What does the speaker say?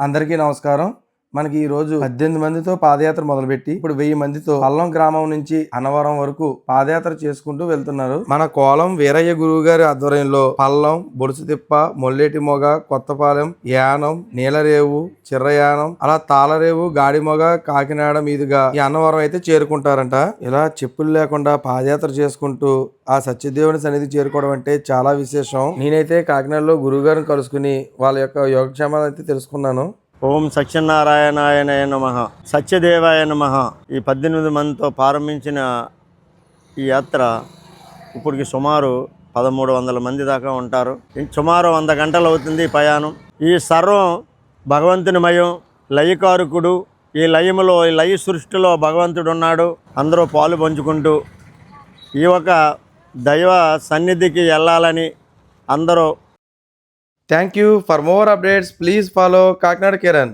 అందరికీ నమస్కారం. మనకి ఈ రోజు పద్దెనిమిది మందితో పాదయాత్ర మొదలుపెట్టి ఇప్పుడు వెయ్యి మందితో పల్లం గ్రామం నుంచి అన్నవరం వరకు పాదయాత్ర చేసుకుంటూ వెళ్తున్నారు. మన కోలం వీరయ్య గురువు గారి ఆధ్వర్యంలో పల్లం బొడుసుతిప్ప మొల్లేటి మొగ కొత్తపాలెం యానం నీలరేవు చిర్రయానం అలా తాళరేవు గాడిమొగ కాకినాడ మీదుగా ఈ అన్నవరం అయితే చేరుకుంటారంట. ఇలా చెప్పులు లేకుండా పాదయాత్ర చేసుకుంటూ ఆ సత్యదేవుని సన్నిధి చేరుకోవడం అంటే చాలా విశేషం. నేనైతే కాకినాడలో గురువు గారిని కలుసుకుని వాళ్ళ యొక్క యోగక్షేమాలు అయితే తెలుసుకున్నాను. ఓం సత్యనారాయణాయన నమ. సత్యదేవాయ నమ. ఈ పద్దెనిమిది మందితో ప్రారంభించిన ఈ యాత్ర ఇప్పటికి సుమారు పదమూడు వందల మంది దాకా ఉంటారు. సుమారు వంద గంటలు అవుతుంది ఈ ప్రయాణం. ఈ సర్వం భగవంతుని మయం లయకారకుడు. ఈ లయములో ఈ లయ సృష్టిలో భగవంతుడు ఉన్నాడు. అందరూ పాలు పంచుకుంటూ ఈ ఒక దైవ సన్నిధికి వెళ్ళాలని అందరూ thank you for more updates please follow Kakinada Kiran